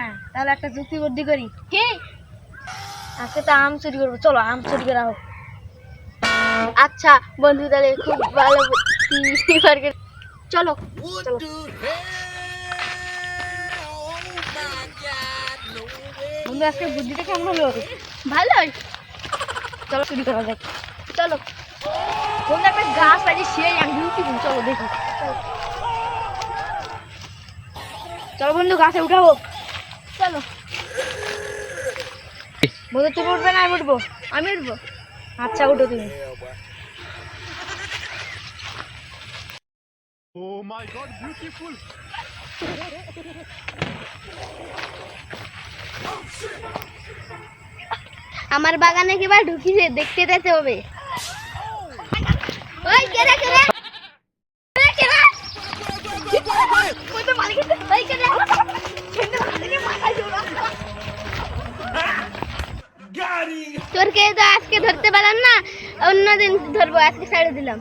না, তাহলে একটা যুক্তি বুদ্ধি করি। কি? আজকে তো আম চুরি করব। চলো, আম চুরি করা হোক। আচ্ছা বন্ধু, তাহলে খুব ভালো চলো চলো। বন্ধু, আজকে বুদ্ধিটা কেমন হলো? ভালোই। চলো, চুরি করা যাক। চলো। বন্ধু, একটা গাছ আছে, সেই আমি চলো, দেখি। চলো বন্ধু, গাছে উঠাবো। চলো। বন্ধু তুমি উঠবে না আমি উঠবো। আমি উঠবো? আচ্ছা উঠো তুমি। Oh my god, beautiful! আমার বাগানে কিবার ঢুকিছে দেখতে যেতে হবে। ওই কেরে কেরে কেরে কেরে ওই তো মালিক ওই কেরে তোর কে তো আজকে ধরতে পারলাম না অন্যদিন ধরবো আজকে ছেড়ে দিলাম।